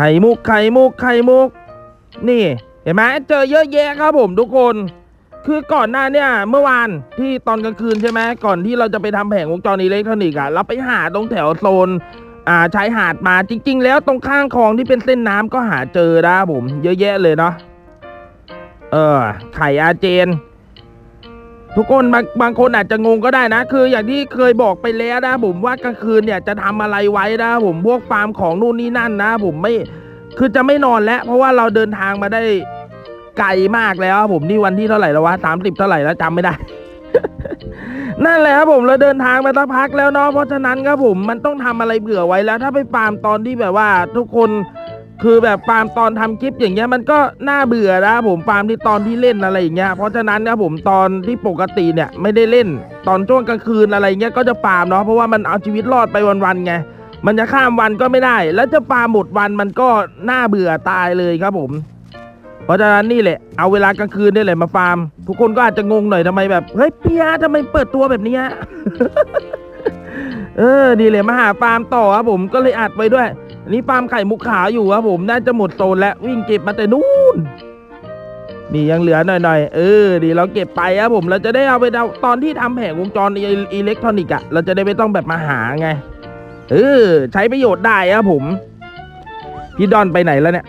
ไข่มุกไข่มุกไข่มุก นี่เห็นไหมเจอเยอะแยะครับผมทุกคน คือก่อนหน้าเนี่ยเมื่อวานที่ตอนกลางคืนใช่ไหมก่อนที่เราจะไปทำแผงวงจรอิเล็กทรอนิกส์อะเราไปหาตรงแถวโซนอ่าชายหาดมาจริง ๆ แล้วตรงข้างคลองที่เป็นเส้นน้ำก็หาเจอนะผม เยอะแยะเลยเนาะเออไข่อาเจน ทุกคนบางบางคนอาจจะงงก็ได้นะ คืออย่างที่เคยบอกไปแล้วนะ ผมว่ากลางคืนเนี่ยจะทำอะไรไว้นะ ผมพวกฟาร์มของนู่นนี่นั่นนะ ผมไม่คือจะไม่นอนแล้วเพราะว่าเราเดินทางมาได้ไกลมากแล้วผมนี่วันที่เท่าไหร่แล้ววะสามสิบเท่าไหร่แล้วจำไม่ได้ นั่นแหละครับผมเราเดินทางมาสักพักแล้วเนาะเพราะฉะนั้นครับผมมันต้องทำอะไรเผื่อไว้แล้ว ถ้าไปฟาร์มตอนที่แบบว่า ทุกคน คือแบบฟาร์มตอนทำคลิปอย่างเงี้ยมันก็น่าเบื่อนะผมฟาร์มที่ตอนที่เล่นอะไรอย่างเงี้ยเพราะฉะนั้นครับผมตอนที่ปกติเนี่ยไม่ได้เล่น ตอนช่วงกลางคืนอะไรเงี้ยก็จะฟาร์มเนาะเพราะว่ามันเอาชีวิตรอดไปวันๆไงมันจะข้ามวันก็ไม่ได้ แล้วจะฟาร์มหมดวันมันก็น่าเบื่อตายเลยครับผม เพราะฉะนั้นนี่แหละ เอาเวลากลางคืนนี่แหละมาฟาร์ม ทุกคนก็อาจจะงงหน่อยทำไมแบบ เฮ้ยเพี่อาร์ตทำไมเปิดตัวแบบนี้ เออนี่แหละมาหาฟาร์มต่อครับผมก็เลยอัดไว้ด้วย อันนี้ฟาร์มไข่มุกขาวอยู่ครับผมน่าจะหมดโซนแล้ววิ่งเก็บมาแต่นู่นนี่ยังเหลือหน่อยๆ เออ ดีเราเก็บไปครับผม เราจะได้เอาไปเอาตอนที่ทำแผงวงจรอิเล็กทรอนิกส์อะเราจะได้ไม่ต้องแบบมาหาไง เออ ใช้ประโยชน์ได้ครับผม พี่ดอนไปไหนแล้วเนี่ย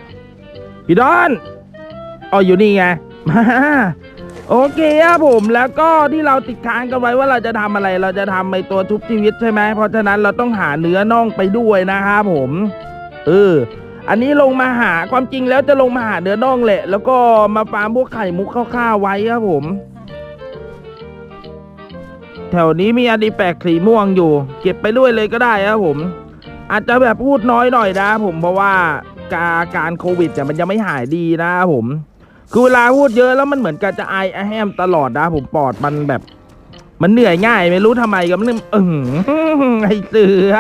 พี่ดอน อ๋ออยู่นี่ไง มา โอเคครับผมแล้วก็ที่เราติดค้างกันไว้ว่าเราจะทำอะไร เราจะทำไอตัวทุบชีวิตใช่ไหมเพราะฉะนั้นเราต้องหาเนื้อน่องไปด้วยนะครับผมเอออันนี้ลงมาหาความจริงแล้วจะลงมาหาเนื้อน่องแหละ แล้วก็มาฟาร์มพวกไข่มุกข้าวๆไว้ครับผม แถวนี้มีอดีแปลกสีม่วงอยู่ เก็บไปด้วยเลยก็ได้ครับผม อาจจะแบบพูดน้อยหน่อยนะผมเพราะว่าการการโควิดเนี่ยมันยังไม่หายดีนะครับผม คือเวลาพูดเยอะแล้วมันเหมือนกับจะไอแอแฮมตลอดนะผมปอดมันแบบ มันเหนื่อยง่าย ไม่รู้ทำไมก็มันเออไอเสือ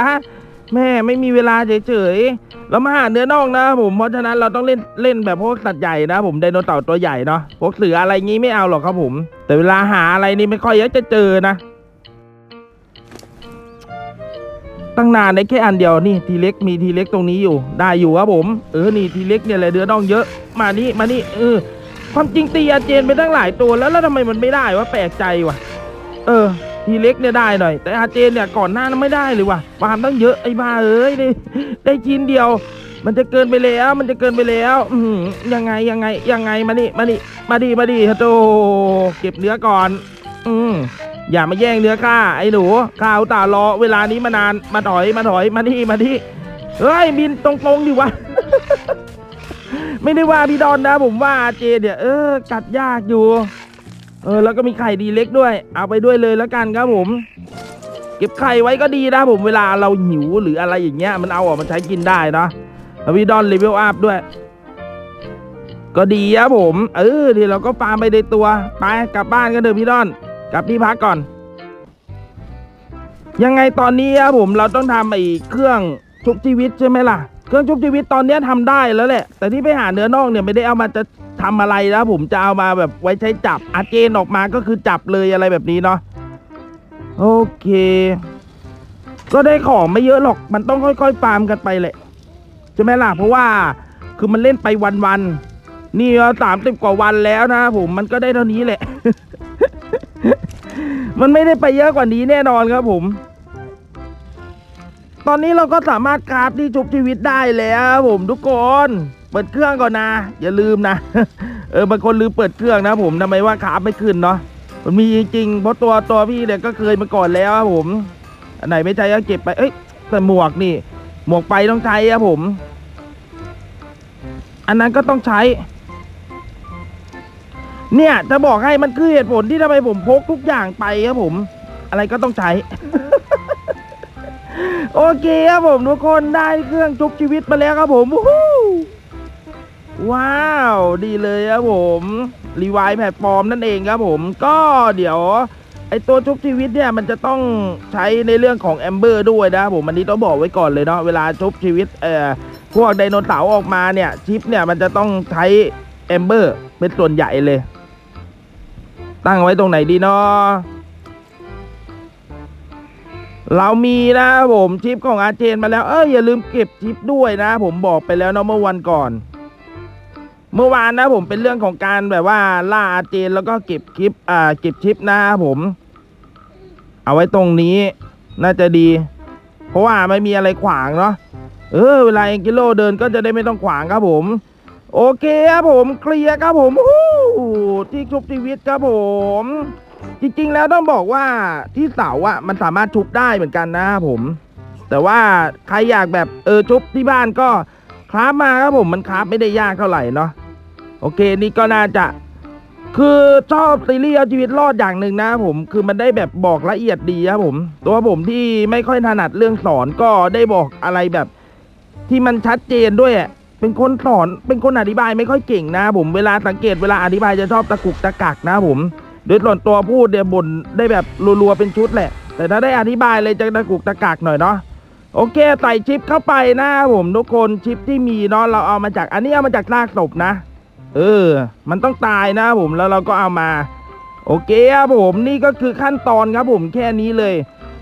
แม่ไม่มีเวลาเฉยๆแล้วมาหาเนื้อน่องนะผมเพราะฉะนั้นเราต้องเล่นเล่นแบบพวกสัตว์ใหญ่นะผมไดโนเต่าตัวใหญ่เนาะพวกเสืออะไรงี้ไม่เอาหรอกครับผม แต่เวลาหาอะไรนี่ไม่ค่อยยากจะเจอนะตั้งนานในแค่อันเดียวนี่ทีเล็กมีทีเล็กตรงนี้อยู่ ได้อยู่ครับผม เออนี่ทีเล็กเนี่ยแหละเดือดองเยอะ มานี่มานี่เออ ความจริงตีอาเจนไปตั้งหลายตัวแล้วแล้วทำไมมันไม่ได้วะแปลกใจวะเออ ทีเล็กเนี่ยได้หน่อย แต่อาเจนเนี่ยก่อนหน้านั้นไม่ได้เลยว่ะฟาร์มตั้งเยอะไอ้บ้าเอ้ยได้ได้ชิ้นเดียว มันจะเกินไปแล้ว มันจะเกินไปแล้ว อืยังไงยังไงยังไงมานี่มานี่มาดีมาดีฮะโตเก็บเนื้อก่อน อืมอย่ามาแย่งเนื้อข้าไอ้หนูข้าอุตารอเวลานี้มานานมาถอยมาถอยมาที่มาที่เฮ้ยบินตรงๆดิวะ ไม่ได้ว่าพี่ดอนนะ ผมว่าเจเนี่ยเออกัดยากอยู่ เออแล้วก็มีไข่ดีเล็กด้วย เอาไปด้วยเลยแล้วกันครับผม เก็บไข่ไว้ก็ดีนะผมเวลาเราหิวหรืออะไรอย่างเงี้ยมันเอาออกมาใช้กินได้นะแล้วพี่ดอนเลเวลอัพด้วย ก็ดีครับผม เออเดี๋ยวเราก็ฟาร์มไปในตัวไปกลับบ้านกันเถอะพี่ดอน กลับที่พักก่อน ยังไงตอนนี้ครับผมเราต้องทำไอ้เครื่องชุบชีวิตใช่ไหมล่ะ เครื่องชุบชีวิตตอนนี้ยทำได้แล้วแหละ แต่ที่ไปหาเนื้อนองเนี่ยไม่ได้เอามาจะทำอะไรนะผมจะเอามาแบบไว้ใช้จับอาเจนออกมาก็คือจับเลยอะไรแบบนี้เนาะโอเค ก็ได้ของไม่เยอะหรอกมันต้องค่อยๆฟาร์มกันไปแหละใช่ไหมล่ะเพราะว่าคือมันเล่นไปวันๆนี่สามสิบกว่าวันแล้วนะผมมันก็ได้เท่านี้แหละ มันไม่ได้ไปเยอะกว่านี้แน่นอนครับผม ตอนนี้เราก็สามารถคราฟที่ชุบชีวิตได้แล้วผมทุกคน เปิดเครื่องก่อนนะ อย่าลืมนะ เออบางคนลืมเปิดเครื่องนะ ผมทำไมว่าคราฟไม่ขึ้นเนาะมันมีจริงเพราะตัวตัวพี่เนี่ยก็เคยมาก่อนแล้วผม อันไหนไม่ใช่ก็เก็บไปเอ้ยแต่หมวกนี่ หมวกไปต้องใช้ครับผม อันนั้นก็ต้องใช้ เนี่ยจะบอกให้มันคือเหตุผลที่ทำไมผมพกทุกอย่างไปครับผม อะไรก็ต้องใช้ โอเคครับผมทุกคนได้เครื่องจุบชีวิตมาแล้วครับผมวู้ฮู้ว้าว ดีเลยครับผมรีวายแพลตฟอร์มนั่นเองครับผมก็เดี๋ยวไอตัวชุบชีวิตเนี่ยมันจะต้องใช้ในเรื่องของแอมเบอร์ด้วยนะผมอันนี้ต้องบอกไว้ก่อนเลยเนาะเวลาชุบชีวิตเอ่อพวกไดโนเสาร์ออกมาเนี่ยชิปเนี่ยมันจะต้องใช้แอมเบอร์เป็นส่วนใหญ่เลย ตั้งไว้ตรงไหนดีเนาะ เรามีนะผมชิปของอาเจนมาแล้ว เอออย่าลืมเก็บชิปด้วยนะ ผมบอกไปแล้วเนาะเมื่อวันก่อน เมื่อวานนะผมเป็นเรื่องของการแบบว่าล่าอาเจนแล้วก็เก็บคลิปอ่าเก็บชิปนะครับผม เอาไว้ตรงนี้ น่าจะดี เพราะว่าไม่มีอะไรขวางเนาะเออเวลาเองกิโลเดินก็จะได้ไม่ต้องขวางครับผม โอเคครับผมเคลียร์ครับผมที่ชุบชีวิตครับผม จริงๆแล้วต้องบอกว่าที่เสาอะมันสามารถชุบได้เหมือนกันนะครับผม แต่ว่าใครอยากแบบเออชุบที่บ้านก็คราฟมาครับผมมันคราฟไม่ได้ยากเท่าไหร่เนาะโอเคนี่ก็น่าจะ คือชอบซีรีส์เอาชีวิตรอดอย่างหนึ่งนะครับผมคือมันได้แบบบอกละเอียดดีครับผม ตัวผมที่ไม่ค่อยถนัดเรื่องสอนก็ได้บอกอะไรแบบ ที่มันชัดเจนด้วยอะเป็นคนสอนเป็นคนอธิบายไม่ค่อยเก่งนะผมเวลาสังเกตเวลาอธิบายจะชอบตะกุกตะกักนะผม โดยส่วนตัวพูดเนี่ยบ่นได้แบบรัวๆเป็นชุดแหละ แต่ถ้าได้อธิบายเลยจะตะกุกตะกักหน่อยเนาะโอเคใส่ชิปเข้าไปนะผมทุกคนชิปที่มีเนาะเราเอามาจากอันนี้เอามาจากซากศพนะ เออ มันต้องตายนะผมแล้วเราก็เอามา โอเคครับผมนี่ก็คือขั้นตอนครับผมแค่นี้เลย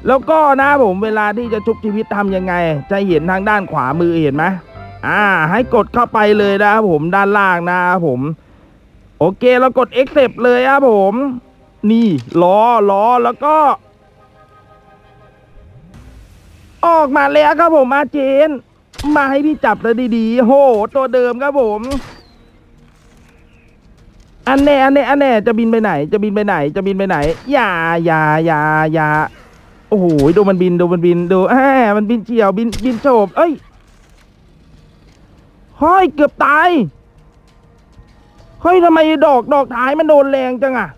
แล้วก็นะผมเวลาที่จะชุบชีวิตทำยังไง จะเห็นทางด้านขวามือเห็นไหมอ่า ให้กดเข้าไปเลยนะครับผมด้านล่างนะครับผม โอเคเรากด accept เลยครับผม นี่ล้อล้อแล้วก็ ออกมาแล้วครับผมอาเจน มาให้พี่จับเลยดีๆโหตัวเดิมครับผม อันแน่อันแน่อันแน่จะบินไปไหน จะบินไปไหน จะบินไปไหน อย่าอย่าอย่าอย่าโอ้โหดูมันบินดูมันบินดูแหมมันบินเฉียวบินบินโฉบเอ้ยเฮ้ยเกือบตาย เฮ้ยทำไมดอกดอกท้ายมันโดนแรงจังอะ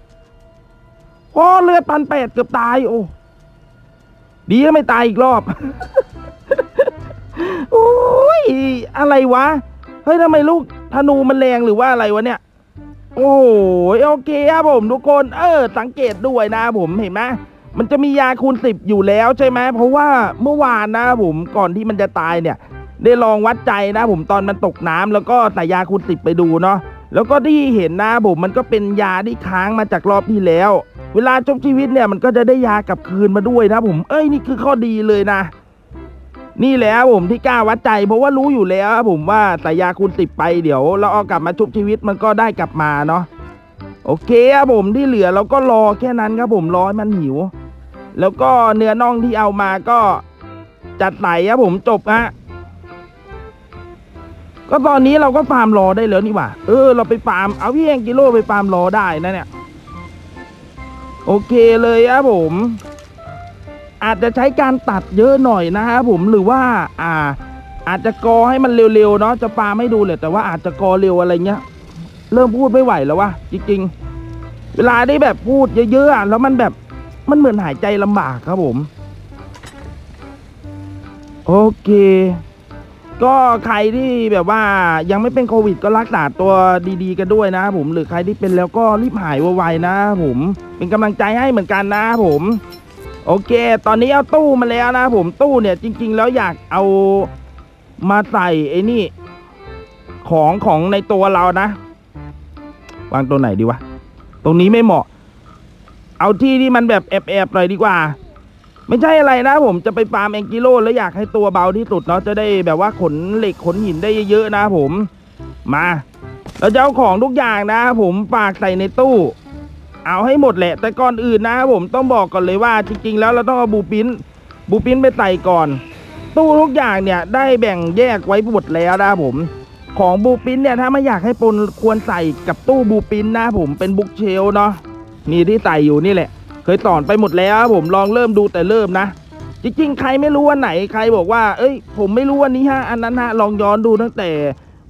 พอเลือดพันแปดเกือบตายโอ้ดีก็ไม่ตายอีกรอบ โอ้ยอะไรวะ เฮ้ยทำไมลูกธนูมันแรงหรือว่าอะไรวะเนี่ย โอ้โหโอเคครับผมทุกคน เออ สังเกตด้วยนะผมเห็นไหมมันจะมียาคูณสิบอยู่แล้วใช่ไหมเพราะว่าเมื่อวานนะผมก่อนที่มันจะตายเนี่ย ได้ลองวัดใจนะผมตอนมันตกน้ำแล้วก็ใส่ยาคูณสิบไปดูเนาะ แล้วก็ที่เห็นนะผมมันก็เป็นยาที่ค้างมาจากรอบที่แล้ว เวลาจบชีวิตเนี่ยมันก็จะได้ยากลับคืนมาด้วยนะผม เอ้ยนี่คือข้อดีเลยนะ นี่แหละผมที่กล้าวัดใจเพราะว่ารู้อยู่แล้วผมว่าใส่ยาคูณสิบไปเดี๋ยว เราเอากลับมาชุบชีวิตมันก็ได้กลับมาเนาะ โอเคครับผมที่เหลือเราก็รอแค่นั้นครับผมรอให้มันหิว แล้วก็เนื้อน่องที่เอามาก็จัดใส่ครับผมจบฮะ ก็ตอนนี้เราก็ฟาร์มรอได้แล้วนี่หว่า เออ เราไปฟาร์ม เอาพี่แองกิโลไปฟาร์มรอได้นะเนี่ย โอเคเลยครับผม อาจจะใช้การตัดเยอะหน่อยนะครับผม หรือว่า อ่า อาจจะกอให้มันเร็วๆเนาะ จะฟาร์มให้ดูเลยแต่ว่าอาจจะกอเร็วอะไรเงี้ย เริ่มพูดไม่ไหวแล้ววะจริงๆ เวลาได้แบบพูดเยอะๆ แล้วมันแบบ มันเหมือนหายใจลำบากครับผม โอเค ก็ใครที่แบบว่ายังไม่เป็นโควิดก็รักษาตัวดีๆกันด้วยนะผมหรือใครที่เป็นแล้วก็รีบหายไวๆนะผมเป็นกำลังใจให้เหมือนกันนะผมโอเค ตอนนี้เอาตู้มาแล้วนะผมตู้เนี่ยจริง ๆ แล้วอยากเอามาใส่ไอ้นี่ ของของในตัวเรานะ วางตัวไหนดีวะ ตรงนี้ไม่เหมาะ เอาที่ที่มันแบบแอบๆหน่อยดีกว่า ไม่ใช่อะไรนะผมจะไปฟาร์มแองกิโลแล้วอยากให้ตัวเบาที่สุดเนาะจะได้แบบว่าขนเหล็กขนหินได้เยอะๆนะผมมาเราจะเอาของทุกอย่างนะผมฝากใส่ในตู้ เอาให้หมดแหละ แต่ก่อนอื่นนะครับผมต้องบอกก่อนเลยว่าจริงๆแล้วเราต้องเอาบูปินบูปินไปใส่ก่อน ตู้ทุกอย่างเนี่ยได้แบ่งแยกไว้หมดแล้วนะผม ของบูปินเนี่ยถ้าไม่อยากให้ปนควรใส่กับตู้บูปินนะผมเป็นบุกเชลเนาะนี่ที่ใส่อยู่นี่แหละ เคยสอนไปหมดแล้วครับผมลองเริ่มดูแต่เริ่มนะ จริงๆ ใครไม่รู้วันไหนใครบอกว่า เอ้ย ผมไม่รู้วันนี้ฮะอันนั้นฮะลองย้อนดูตั้งแต่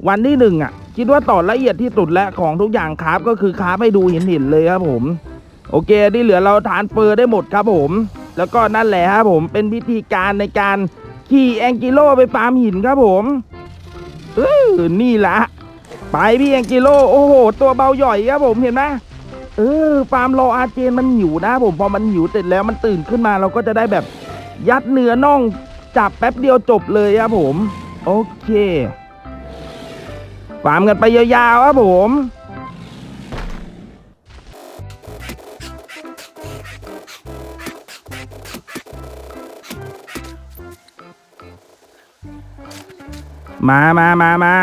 วันที่หนึ่งอะคิดว่าต่อละเอียดที่สุดและของทุกอย่างคราฟก็คือคราฟให้ดูเห็นเห็นเลยครับผม โอเคที่เหลือเราทานเฟอร์ได้หมดครับผม แล้วก็นั่นแหละครับผมเป็นวิธีการในการขี่แองกิโลไปฟาร์มหินครับผมเออนี่ละไปพี่แองกิโลโอ้โห ตัวเบาหย่อยครับผมเห็นไหม เออฟาร์มรออาเจนมันหิวนะผมพอมันหิวเสร็จแล้วมันตื่นขึ้นมาเราก็จะได้แบบยัดเนื้อน่องจับแป๊บเดียวจบเลยครับผม โอเคฟาร์มกันไปยาวๆครับผมมามามามา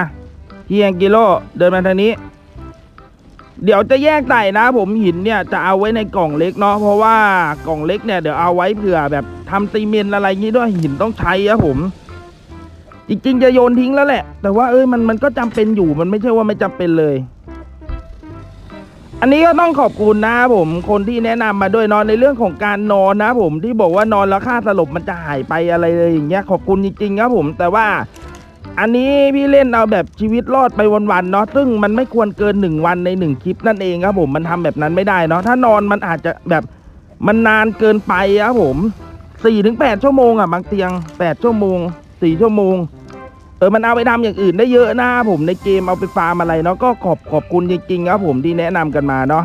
เฮียงกิโล เดินมาทางนี้ เดี๋ยวจะแยกใส่นะ ผมหินเนี่ยจะเอาไว้ในกล่องเล็กเนาะเพราะว่ากล่องเล็กเนี่ยเดี๋ยวเอาไว้เผื่อแบบทำซีเมนต์อะไรงี้ด้วยหินต้องใช้อะผม จริงๆจะโยนทิ้งแล้วแหละ แต่ว่าเอ้ยมันมันก็จำเป็นอยู่มันไม่ใช่ว่าไม่จำเป็นเลย อันนี้ก็ต้องขอบคุณนะผมคนที่แนะนำมาด้วยนอนในเรื่องของการนอนนะผมที่บอกว่านอนแล้วค่าสลบมันจะหายไปอะไรเลยอย่างเงี้ยขอบคุณจริงๆครับผม แต่ว่า อันนี้พี่เล่นเอาแบบชีวิตรอดไปวันๆเนาะซึ่งมันไม่ควรเกินหนึ่งวันในหนึ่งคลิปนั่นเองครับผมมันทำแบบนั้นไม่ได้เนาะถ้านอนมันอาจจะแบบมันนานเกินไปครับผมสี่ถึงแปดชั่วโมงอะบางเตียงแปดชั่วโมงสี่ชั่วโมงเออมันเอาไปทำอย่างอื่นได้เยอะนะครับผมในเกมเอาไปฟาร์มอะไรเนาะก็ขอบขอบคุณจริงๆครับผมที่แนะนำกันมาเนาะ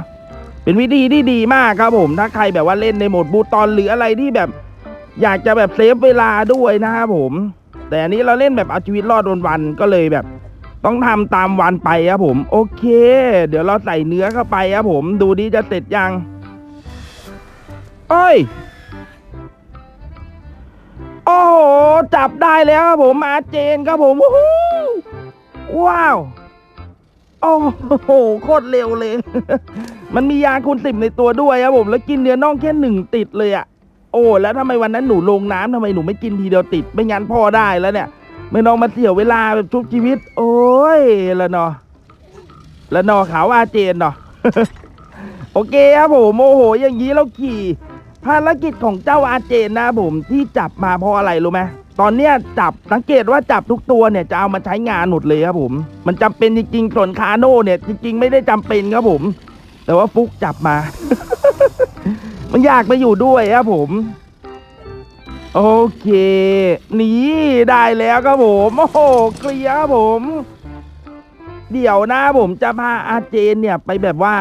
เป็นวิธีที่ดีมากครับผมถ้าใครแบบว่าเล่นในโหมดบูตอนหรืออะไรที่แบบ อยากจะแบบเซฟเวลาด้วยนะครับผม แต่อันนี้เราเล่นแบบเอาชีวิตรอดวันๆก็เลยแบบ ต้องทำตามวันไปครับผม โอเค เดี๋ยวเราใส่เนื้อเข้าไปครับผม ดูดิจะเสร็จยังเอ้ยโอ้โหจับได้แล้วครับผมอาเจนครับผมวู้ว้าวโอ้โหโคตรเร็วเลย มันมียาคูณสิบในตัวด้วยครับผม แล้วกินเนื้อน่องแค่หนึ่งติดเลยอะ โอ้แล้วทำไมวันนั้นหนูลงน้ำทำไมหนูไม่กินทีเดียวติด ไม่งั้นพ่อได้แล้วเนี่ย ไม่ต้องมาเสียเวลาแบบชุบชีวิต โอ้ยละนาะละนาะขาวอาเจนเนาะโอเคครับผมโอ้โห อย่างนี้เราขี่ ภารกิจของเจ้าอาเจนนะผมที่จับมาเพราะอะไรรู้ไหมตอนเนี้ยจับสังเกตว่าจับทุกตัวเนี่ยจะเอามาใช้งานหมดเลยครับผม มันจำเป็นจริงๆส่วนคาโน่เนี่ยจริงๆ ไม่ได้จำเป็นครับผม แต่ว่าฟุกจับมา มันอยากไปอยู่ด้วยครับผม โอเค นี่ได้แล้วครับผม โอ้โหเคลียร์ครับผม เดี๋ยวนะผมจะพาอาเจนเนี่ยไปแบบว่า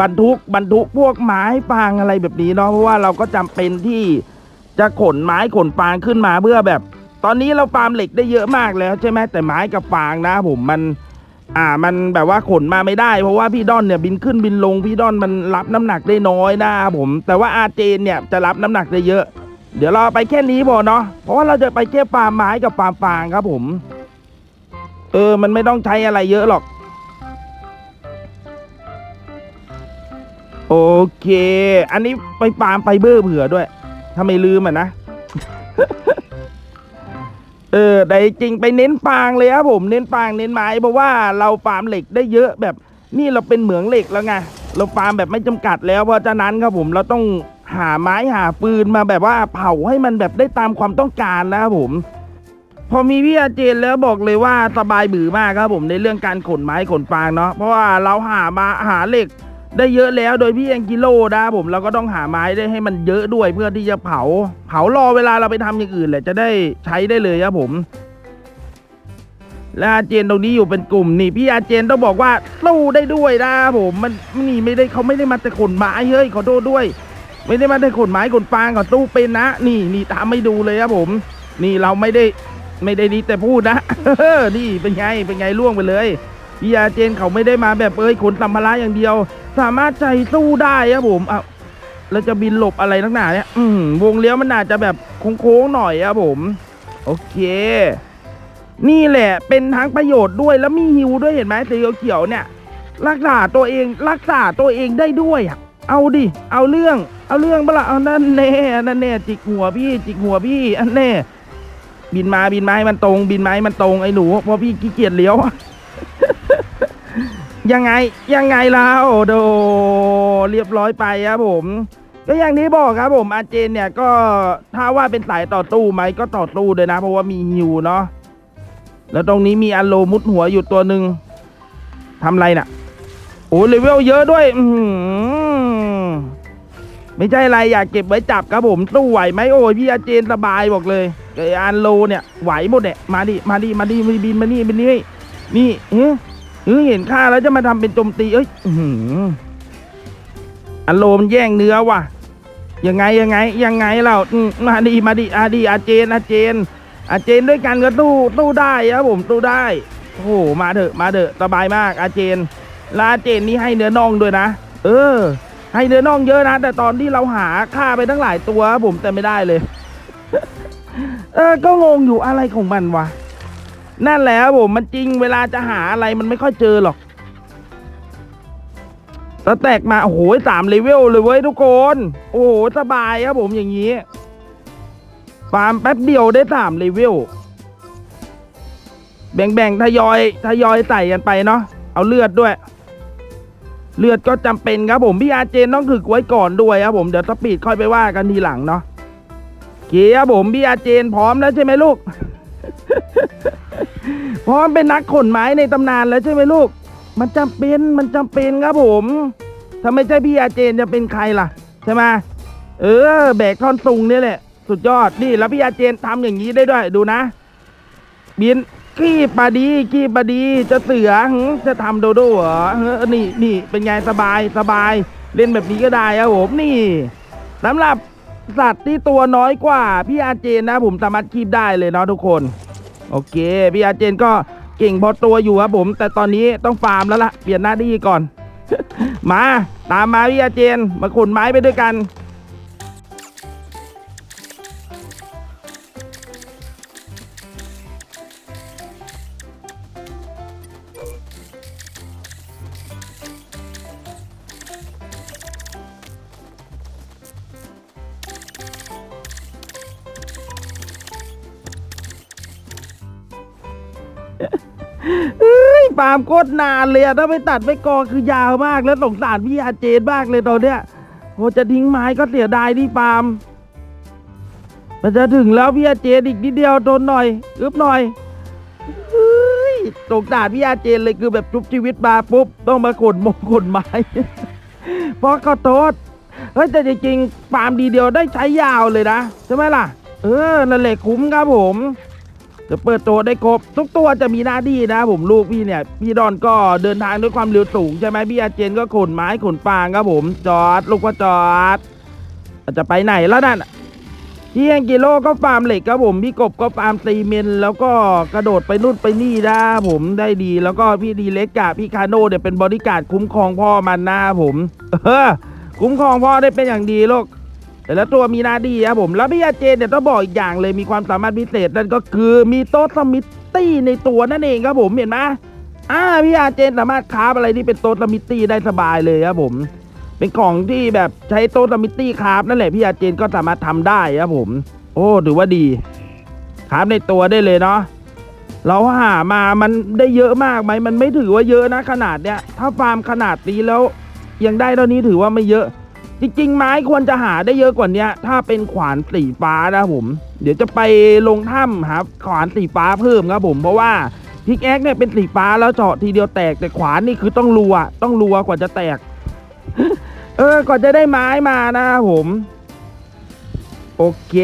บรรทุกบรรทุกพวกไม้ฟางอะไรแบบนี้เนาะเพราะว่าเราก็จำเป็นที่จะขนไม้ขนฟางขึ้นมาเพื่อแบบ ตอนนี้เราฟาร์มเหล็กได้เยอะมากแล้วใช่ไหมแต่ไม้กับฟางนะผมมัน อ่ามันแบบว่าขนมาไม่ได้เพราะว่าพี่ดอนเนี่ยบินขึ้นบินลงพี่ดอนมันรับน้ำหนักได้น้อยนะครับผม แต่ว่าอาเจนเนี่ยจะรับน้ำหนักได้เยอะ เดี๋ยวเราไปแค่นี้พอเนาะเพราะว่าเราจะไปแค่ฟาร์มไม้กับฟาร์มฟางครับผม เออมันไม่ต้องใช้อะไรเยอะหรอก โอเค อันนี้ไปฟาร์มไฟเบอร์เผื่อด้วยถ้าไม่ลืมอะนะ เออแต่จริงไปเน้นฟางเลยครับผมเน้นฟางเน้นไม้เพราะว่าเราฟาร์มเหล็กได้เยอะแบบนี่เราเป็นเหมืองเหล็กแล้วไงเราฟาร์มแบบไม่จำกัดแล้วเพราะฉะนั้นครับผมเราต้องหาไม้หาฟืนมาแบบว่าเผาให้มันแบบได้ตามความต้องการนะครับผม พอมีพี่อาเจนแล้วบอกเลยว่าสบายบือมากครับผมในเรื่องการขนไม้ขนฟางเนาะเพราะว่าเราหามาหาเหล็ก ได้เยอะแล้วโดยพี่แองกิโลนะผมเราก็ต้องหาไม้ได้ให้มันเยอะด้วยเพื่อที่จะเผา เผารอเวลาเราไปทำอย่างอื่นแหละจะได้ใช้ได้เลยครับผมและอาเจนตรงนี้อยู่เป็นกลุ่มนี่พี่อาเจนต้องบอกว่าสู้ได้ด้วยนะผมมันนี่ไม่ได้เขาไม่ได้มาแต่ขนไม้เฮ้ยขอโทษด้วย ไม่ได้มาแต่ขนไม้ขนฟางขาสู้เป็นนะ นี่นี่ทำให้ดูเลยครับผม นี่เราไม่ได้ไม่ได้ดีแต่พูดนะนี่เป็นไงเป็นไงล่วงไปเลย พี่อาเจนเขาไม่ได้มาแบบเอ้ยขนสัมภาระอย่างเดียว สามารถใจสู้ได้ครับผมอะแล้วจะบินหลบอะไรนักหนาเนี่ยอืมวงเลี้ยวมันอาจจะแบบโค้งๆหน่อยครับผม โอเค นี่แหละเป็นทั้งประโยชน์ด้วยแล้วมีฮิวด้วยเห็นไหมสีเขียวเนี่ย รักษาตัวเองรักษาตัวเองได้ด้วยอะเอาดิ เอาเรื่อง เอาเรื่องเปะล่าเอานั่นแน่นั่นแน่จิกหัวพี่ จิกหัวพี่อันแน่ บินมาบินมาให้มันตรง บินมาให้มันตรงไอ้หนูเพราะพี่ขี้เกียจเลี้ยว ยังไงยังไงล่ะโดเรียบร้อยไปครับผมก็อย่างที่บอกครับผมอาเจนเนี่ยก็ถ้าว่าเป็นสายต่อตู้ไหมก็ต่อตู้เลยนะ เพราะว่ามีฮิวเนาะแล้วตรงนี้มีอโลมุดหัวอยู่ตัวหนึ่งทำไรน่ะโอ้เลเวลเยอะด้วยอืไม่ใช่อะไรอยากเก็บไว้จับครับผมตู้ไหวไหมโอ้ยพี่อาเจนสบายบอกเลยไออันโลเนี่ยไหวหมดเนี่ยมาดิมาดิมาดิมาบินมานี่มานี่นี่เฮ้ เออเห็นค่าแล้วจะมาทำเป็นโจมตีเอ้ยอื้อหืออันโลมันแย่งเนื้อว่ะ ยังไงยังไง ยังไงเราอืมาดีมาดีอาดีอาเจนอาเจน อาเจนด้วยกันก็ตู้ตู้ได้ครับผมตู้ได้โอ้โหมาเถอะมาเถอะสบายมากอาเจนลาเจนนี่ให้เนื้อน่องด้วยนะ เออ ให้เนื้อน่องเยอะนะ แต่ตอนที่เราหาค่าไปทั้งหลายตัวครับผมแต่ไม่ได้เลย เออก็งงอยู่อะไรของมันวะ นั่นแหละครับผมมันจริงเวลาจะหาอะไรมันไม่ค่อยเจอหรอกสแต็กมา โอ้โหสามเลเวลเลยเว้ยทุกคน โอ้โห สบายครับผมอย่างนี้ ฟาร์มแป๊บเดียวได้สามเลเวล แบ่งๆทยอยทยอยใส่กันไปเนาะ เอาเลือดด้วย เลือดก็จำเป็นครับผม พี่อาเจนต้องถึกไว้ก่อนด้วยครับผม เดี๋ยวสปีดค่อยไปว่ากันทีหลังเนาะโอเคครับผมพี่อาเจนพร้อมแล้วใช่ไหมลูก พร้อมเป็นนักขนไม้ในตำนานแล้วใช่ไหมลูก มันจำเป็นมันจำเป็นครับผมถ้าไม่ใช่พี่อาเจนจะเป็นใครล่ะใช่ไหมเออ แบกท่อนซุงนี่แหละ สุดยอดนี่แล้วพี่อาเจนทำอย่างนี้ได้ด้วยดูนะบินขี้ปลาดีขี้ปลาดีจะเสือจะทำโดโดเหรอเออนี่นี่เป็นไงสบายสบาย เล่นแบบนี้ก็ได้ครับผมนี่สำหรับสัตว์ที่ตัวน้อยกว่า พี่อาเจนนะผมสามารถคีบได้เลยเนาะทุกคน โอเคพี่อาเจนก็เก่งพอตัวอยู่ครับผม แต่ตอนนี้ต้องฟาร์มแล้วล่ะ เปลี่ยนหน้าที่ก่อน มาตามมาพี่อาเจนมาขนไม้ไปด้วยกัน เฮ้ยฟาร์มโคตรนานเลยอะถ้าไปตัดไปกอคือยาวมากแล้วสงสารพี่อาเจนมากเลยตอนเนี้ยโหจะทิ้งไม้ก็เสียดายที่ฟาร์มมันจะถึงแล้วพี่อาเจนอีกนิดเดียวโดนหน่อยอึบหน่อยเฮ้ยสงสารพี่อาเจนเลยคือแบบชุบชีวิตมาปุ๊บต้องมาขนมงขนไม้เพราะเขาโทษเฮ้ยแต่จริงๆฟาร์มดีเดียวได้ใช้ยาวเลยนะใช่ไหมล่ะ เออนั่นแหละคุ้มครับผม จะเปิดตัวได้ครบทุกตัวจะมีหน้าที่นะผมลูกพี่เนี่ย พี่ดอนก็เดินทางด้วยความเร็วสูงใช่ไหมพี่อาเจนก็ขนไม้ขนฟางครับผม จอด ลูกก็จอดจะไปไหนแล้วนั่นพี่แองกิโลก็ฟาร์มเหล็กครับผมพี่กบก็ฟาร์มซีเมนแล้วก็กระโดดไปนู่นไปนี่นะผมได้ดี แล้วก็พี่ดีเล็กกับพี่คาโน่เนี่ยเป็นบริการคุ้มครองพ่อมันนะผม เออคุ้มครองพ่อได้เป็นอย่างดีลูก แต่ละตัวมีหน้าที่ครับผม แล้วพี่อาเจนเนี่ยต้องบอกอีกอย่างเลยมีความสามารถพิเศษนั่นก็คือมีโต๊ะสมิตตี้ในตัวนั่นเองครับผมเห็นไหมอ่าพี่อาเจนสามารถคราฟอะไรที่เป็นโต๊ะสมิตตี้ได้สบายเลยครับผม เป็นของที่แบบใช้โต๊ะสมิตตี้คราฟนั่นแหละพี่อาเจนก็สามารถทำได้ครับผม โอ้ถือว่าดีคราฟในตัวได้เลยเนาะเราหามามันได้เยอะมากไหมมันไม่ถือว่าเยอะนะขนาดเนี้ยถ้าฟาร์มขนาดนี้แล้วยังได้เท่านี้ถือว่าไม่เยอะ จริงๆ ไม้ควรจะหาได้เยอะกว่านี้ถ้าเป็นขวานสีฟ้านะผม เดี๋ยวจะไปลงถ้ำหาขวานสีฟ้าเพิ่มครับผมเพราะว่าพิกแอคเนี่ยเป็นสีฟ้าแล้วเจาะทีเดียวแตกแต่ขวานนี่คือต้องรัว ต้องรัวกว่าจะแตก เออก่อนจะได้ไม้มานะครับผม โอเค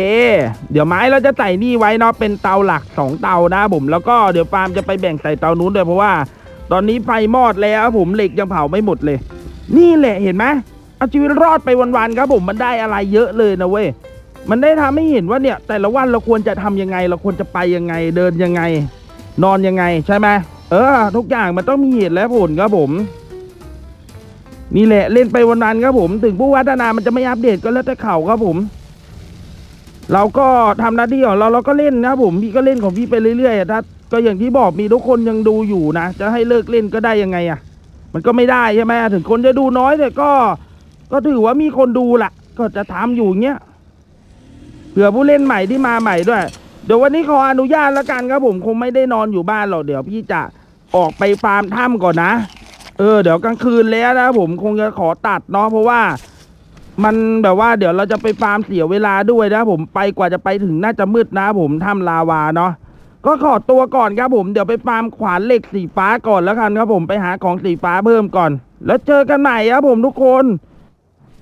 เดี๋ยวไม้เราจะใส่นี่ไว้เนาะเป็นเตาหลักสองเตานะผม แล้วก็เดี๋ยวฟาร์มจะไปแบ่งใส่เตานู้นด้วยเพราะว่า ตอนนี้ไฟมอดแล้วผมเหล็กยังเผาไม่หมดเลย นี่แหละเห็นไหม เอาชีวิตรอดไปวันๆครับผมมันได้อะไรเยอะเลยนะเว้ยมันได้ทำให้เห็นว่าเนี่ย แต่ละวันเราควรจะทำยังไง เราควรจะไปยังไงเดินยังไง นอนยังไงใช่ไหมเออ ทุกอย่างมันต้องมีเหตุและผลครับผมนี่แหละเล่นไปวันๆครับผม ถึงผู้วัฒนามันจะไม่อัปเดตก็แล้วแต่เขาครับผม เราก็ทำหน้าที่ของเราเราก็เล่นนะครับผมพี่ก็เล่นของพี่ไปเรื่อยๆอะถ้าก็อย่างที่บอกมีทุกคนยังดูอยู่นะจะให้เลิกเล่นก็ได้ยังไงอะ มันก็ไม่ได้ใช่ไหมถึงคนจะดูน้อยแต่ก็ ก็ถือว่ามีคนดูละก็จะทำอยู่เงี้ยเผื่อผู้เล่นใหม่ที่มาใหม่ด้วย เดี๋ยววันนี้ขออนุญาตแล้วกันครับผมคงไม่ได้นอนอยู่บ้านหรอกเดี๋ยวพี่จะออกไปฟาร์มถ้ำก่อนนะ เออ เดี๋ยวกลางคืนแล้วนะผมคงจะขอตัดเนาะเพราะว่า มันแบบว่า เดี๋ยวเราจะไปฟาร์มเสียเวลาด้วยนะผมไปกว่าจะไปถึงน่าจะมืดนะผมถ้ำลาวาเนาะก็ขอตัวก่อนครับผมเดี๋ยวไปฟาร์มขวานเหล็กสีฟ้าก่อนแล้วกันครับผมไปหาของสีฟ้าเพิ่มก่อน แล้วเจอกันใหม่ครับผมทุกคน